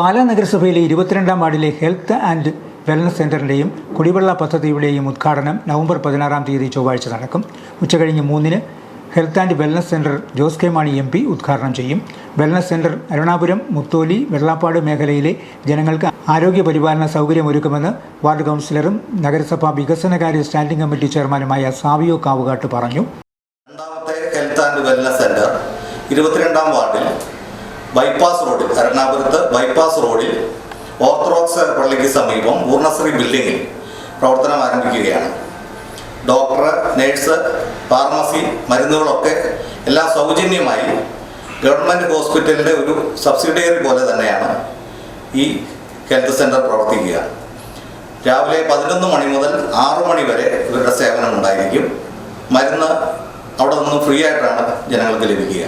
പാലാ നഗരസഭയിലെ ഇരുപത്തിരണ്ടാം വാർഡിലെ ഹെൽത്ത് ആൻഡ് വെൽനസ് സെന്ററിന്റെയും കുടിവെള്ള പദ്ധതിയുടെയും ഉദ്ഘാടനം നവംബർ പതിനാറാം തീയതി ചൊവ്വാഴ്ച നടക്കും. ഉച്ചകഴിഞ്ഞ് മൂന്നിന് health and wellness centre Jose K Mani M P ഉദ്ഘാടനം ചെയ്യും. വെൽനസ് സെന്റർ അരുണാപുരം മുത്തോലി വെള്ളാപ്പാട് മേഖലയിലെ ജനങ്ങൾക്ക് ആരോഗ്യ പരിപാലന സൗകര്യമൊരുക്കുമെന്ന് വാർഡ് കൗൺസിലറും നഗരസഭാ വികസനകാര്യ സ്റ്റാൻഡിംഗ് കമ്മിറ്റി ചെയർമാനുമായ സാവിയോ കാവുകാട്ട് പറഞ്ഞു. രണ്ടാമത്തെ ഹെൽത്ത് ആൻഡ് വെൽനസ് സെന്റർ ഇരുപത്തിരണ്ടാം വാർഡിൽ ബൈപ്പാസ് റോഡിൽ എറണാകുളത്ത് ബൈപ്പാസ് റോഡിൽ ഓർത്തഡോക്സ് പള്ളിക്ക് സമീപം പൂർണശ്രീ ബിൽഡിങ്ങിൽ പ്രവർത്തനം ആരംഭിക്കുകയാണ്. ഡോക്ടർ നേഴ്സ് ഫാർമസി മരുന്നുകളൊക്കെ എല്ലാം സൗജന്യമായി ഗവൺമെന്റ് ഹോസ്പിറ്റലിന്റെ ഒരു സബ്സിഡിയറി പോലെ തന്നെയാണ് ഈ ഹെൽത്ത് സെന്റർ പ്രവർത്തിക്കുക. രാവിലെ പതിനൊന്ന് മണി മുതൽ ആറു മണി വരെ ഇവരുടെ സേവനം ഉണ്ടായിരിക്കും. മരുന്ന് അവിടെ നിന്നും ഫ്രീ ആയിട്ടാണ് ജനങ്ങൾക്ക് ലഭിക്കുക.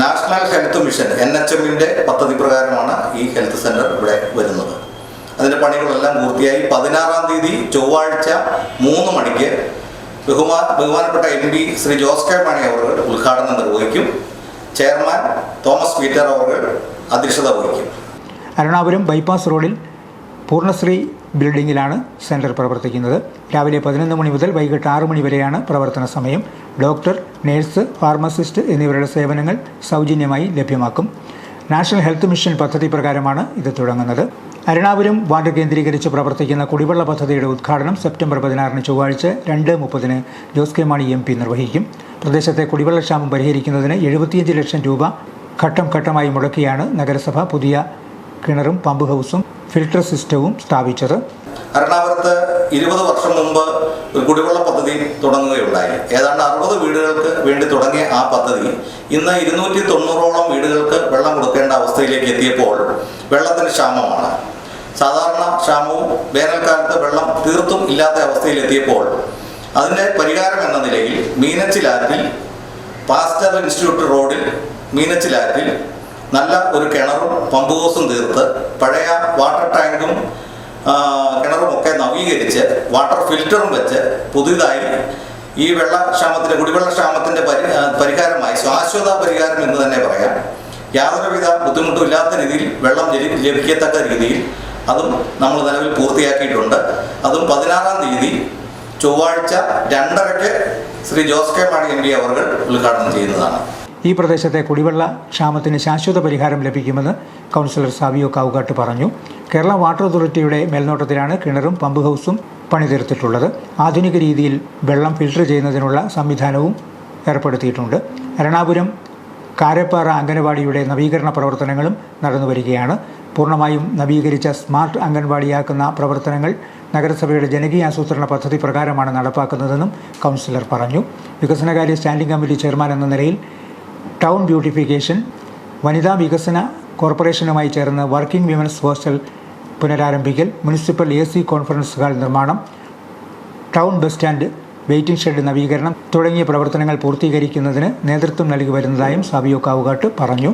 National health mission N H എമ്മിന്റെ പദ്ധതി പ്രകാരമാണ് ഈ ഹെൽത്ത് സെന്റർ ഇവിടെ വരുന്നത്. അതിന്റെ പണികളെല്ലാം പൂർത്തിയായി. പതിനാറാം തീയതി ചൊവ്വാഴ്ച മൂന്ന് മണിക്ക് ബഹുമാ ബഹുമാനപ്പെട്ട M P Shri Jose K Mani അവർ ഉദ്ഘാടനം നിർവഹിക്കും ചെയർമാൻ തോമസ് പീറ്റർ അവർ അധ്യക്ഷത വഹിക്കും. അരുണാപുരം ബൈപ്പാസ് റോഡിൽ പൂർണശ്രീ ബിൽഡിങ്ങിലാണ് സെന്റർ പ്രവർത്തിക്കുന്നത്. രാവിലെ പതിനൊന്ന് മണി മുതൽ വൈകിട്ട് ആറ് മണി വരെയാണ് പ്രവർത്തന സമയം. ഡോക്ടർ നേഴ്സ് ഫാർമസിസ്റ്റ് എന്നിവരുടെ സേവനങ്ങൾ സൗജന്യമായി ലഭ്യമാക്കും. നാഷണൽ ഹെൽത്ത് മിഷൻ പദ്ധതി പ്രകാരമാണ് ഇത് തുടങ്ങുന്നത്. അരുണാപുരം വാർഡ് കേന്ദ്രീകരിച്ച് പ്രവർത്തിക്കുന്ന കുടിവെള്ള പദ്ധതിയുടെ ഉദ്ഘാടനം സെപ്റ്റംബർ പതിനാറിന് ചൊവ്വാഴ്ച രണ്ട് മുപ്പതിന് Jose K Mani M P നിർവഹിക്കും. പ്രദേശത്തെ കുടിവെള്ളക്ഷാമം പരിഹരിക്കുന്നതിന് എഴുപത്തിയഞ്ച് ലക്ഷം രൂപ ഘട്ടം ഘട്ടമായി മുടക്കിയാണ് നഗരസഭ പുതിയ കിണറും പമ്പ് ഹൗസും ഫിൽട്ടർ സിസ്റ്റവും സ്ഥാപിച്ചത്. എറണാകുളത്ത് ഇരുപത് വർഷം മുമ്പ് ഒരു കുടിവെള്ള പദ്ധതി തുടങ്ങുകയുണ്ടായി. ഏതാണ്ട് അറുപത് വീടുകൾക്ക് വേണ്ടി തുടങ്ങിയ ആ പദ്ധതി ഇന്ന് ഇരുന്നൂറ്റി തൊണ്ണൂറോളം വീടുകൾക്ക് വെള്ളം കൊടുക്കേണ്ട അവസ്ഥയിലേക്ക് എത്തിയപ്പോൾ വെള്ളത്തിന് ക്ഷാമമാണ്. സാധാരണ ക്ഷാമവും വേനൽക്കാലത്ത് വെള്ളം തീർത്തും ഇല്ലാത്ത അവസ്ഥയിലെത്തിയപ്പോൾ അതിന്റെ പരിഹാരം എന്ന നിലയിൽ മീനച്ചിലാറ്റിൽ പാസ്റ്റർ ഇൻസ്റ്റിറ്റ്യൂട്ട് റോഡിൽ മീനച്ചിലാറ്റിൽ നല്ല ഒരു കിണറും പമ്പ് ഹൗസും തീർത്ത് പഴയ വാട്ടർ ടാങ്കും ആ, കിണറും ഒക്കെ നവീകരിച്ച് വാട്ടർ ഫിൽറ്ററും വെച്ച് പുതിയതായി ഈ വെള്ളക്ഷാമത്തിന്റെ കുടിവെള്ളക്ഷാമത്തിന്റെ പരി പരിഹാരമായി ശാശ്വത പരിഹാരം എന്ന് തന്നെ പറയാം. യാതൊരുവിധ ബുദ്ധിമുട്ടും ഇല്ലാത്ത രീതിയിൽ വെള്ളം ലഭി- ലഭിക്കത്തക്ക രീതിയിൽ അതും നമ്മൾ നിലവിൽ പൂർത്തിയാക്കിയിട്ടുണ്ട്. അതും പതിനാറാം തീയതി ചൊവ്വാഴ്ച രണ്ടരയ്ക്ക് Shri Jose K Mani M P അവർ ഉദ്ഘാടനം ചെയ്യുന്നതാണ്. ഈ പ്രദേശത്തെ കുടിവെള്ള ക്ഷാമത്തിന് ശാശ്വത പരിഹാരം ലഭിക്കുമെന്ന് കൗൺസിലർ സാവിയോ കാവുകാട്ട് പറഞ്ഞു. കേരള വാട്ടർ അതോറിറ്റിയുടെ മേൽനോട്ടത്തിലാണ് കിണറും പമ്പ് ഹൗസും പണിതീർത്തിട്ടുള്ളത്. ആധുനിക രീതിയിൽ വെള്ളം ഫിൽട്ടർ ചെയ്യുന്നതിനുള്ള സംവിധാനവും ഏർപ്പെടുത്തിയിട്ടുണ്ട്. എറണാകുളം കാരപ്പാറ അംഗനവാടിയുടെ നവീകരണ പ്രവർത്തനങ്ങളും നടന്നു വരികയാണ്. പൂർണമായും നവീകരിച്ച സ്മാർട്ട് അംഗൻവാടിയാക്കുന്ന പ്രവർത്തനങ്ങൾ നഗരസഭയുടെ ജനകീയ ആസൂത്രണ പദ്ധതി പ്രകാരമാണ് നടപ്പാക്കുന്നതെന്നും കൗൺസിലർ പറഞ്ഞു. വികസനകാര്യ സ്റ്റാൻഡിംഗ് കമ്മിറ്റി ചെയർമാൻ എന്ന നിലയിൽ ടൗൺ ബ്യൂട്ടിഫിക്കേഷൻ വനിതാ വികസന കോർപ്പറേഷനുമായി ചേർന്ന് working women's hostel പുനരാരംഭിക്കൽ municipal A C conference hall നിർമ്മാണം town bus stand waiting shed നവീകരണം തുടങ്ങിയ പ്രവർത്തനങ്ങൾ പൂർത്തീകരിക്കുന്നതിന് നേതൃത്വം നൽകി വരുന്നതായും സാബിയോ കാവുകാട്ട് പറഞ്ഞു.